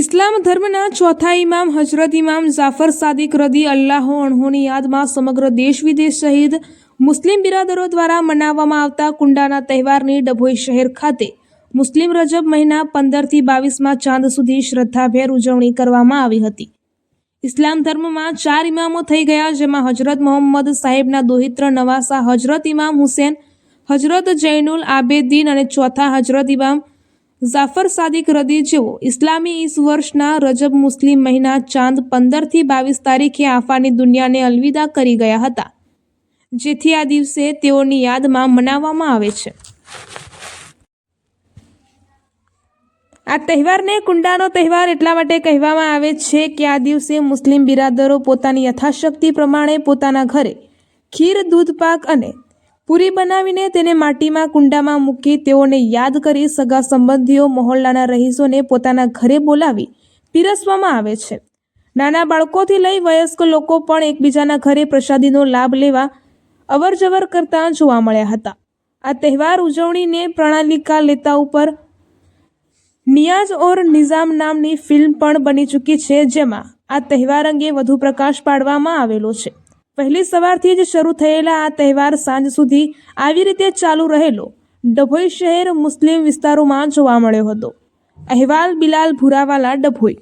ઇસ્લામ ધર્મના ચોથા ઇમામ હજરત ઇમામ જાફર સાદિક રદી અલ્લાહો અણહોની યાદમાં સમગ્ર દેશ વિદેશ સહિત મુસ્લિમ બિરાદરો દ્વારા મનાવવામાં આવતા કુંડાના તહેવારની ડભોઈ શહેર ખાતે મુસ્લિમ રજબ મહિના પંદરથી બાવીસમાં ચાંદ સુધી શ્રદ્ધાભેર ઉજવણી કરવામાં આવી હતી. ઇસ્લામ ધર્મમાં ચાર ઇમામો થઈ ગયા, જેમાં હજરત મોહમ્મદ સાહેબના દોહિત્ર નવાસા, હજરત ઇમામ હુસેન, હજરત જૈનુલ આબેદીન અને ચોથા હજરત ઇમામ જાફર સાદિક રદી જેઓ ઇસ્લામી ઈસ વર્ષના રજબ મુસ્લિમ મહિના ચાંદ પંદરથી બાવીસ તારીખે આફાની દુનિયાને અલવિદા કરી ગયા હતા, જેથી આ દિવસે તેઓની યાદમાં મનાવવામાં આવે છે. આ તહેવારને કુંડાનો તહેવાર એટલા માટે કહેવામાં આવે છે કે આ દિવસે મુસ્લિમ બિરાદરો પોતાની યથાશક્તિ પ્રમાણે પોતાના ઘરે ખીર, દૂધપાક અને પૂરી બનાવીને તેને માટીમાં કુંડામાં મૂકી તેઓને યાદ કરી સગા સંબંધીઓ મહોલ્લાના રહીશોને પોતાના ઘરે બોલાવી પીરસવામાં આવે છે. નાના બાળકોથી લઈ વયસ્ક લોકો પણ એકબીજાના ઘરે પ્રસાદીનો લાભ લેવા અવરજવર કરતા જોવા મળ્યા હતા. આ તહેવાર ઉજવણીને પ્રણાલિકા લેતા ઉપર નિયાઝ ઓર નિઝામ નામની ફિલ્મ પણ બની ચૂકી છે, જેમાં આ તહેવાર અંગે વધુ પ્રકાશ પાડવામાં આવેલો છે. પહેલી સવારથી જ શરૂ થયેલા આ તહેવાર સાંજ સુધી આવી રીતે ચાલુ રહેલો ડભોઈ શહેર મુસ્લિમ વિસ્તારોમાં જોવા મળ્યો હતો. અહેવાલ બિલાલ ભુરાવાલા ડભોઈ.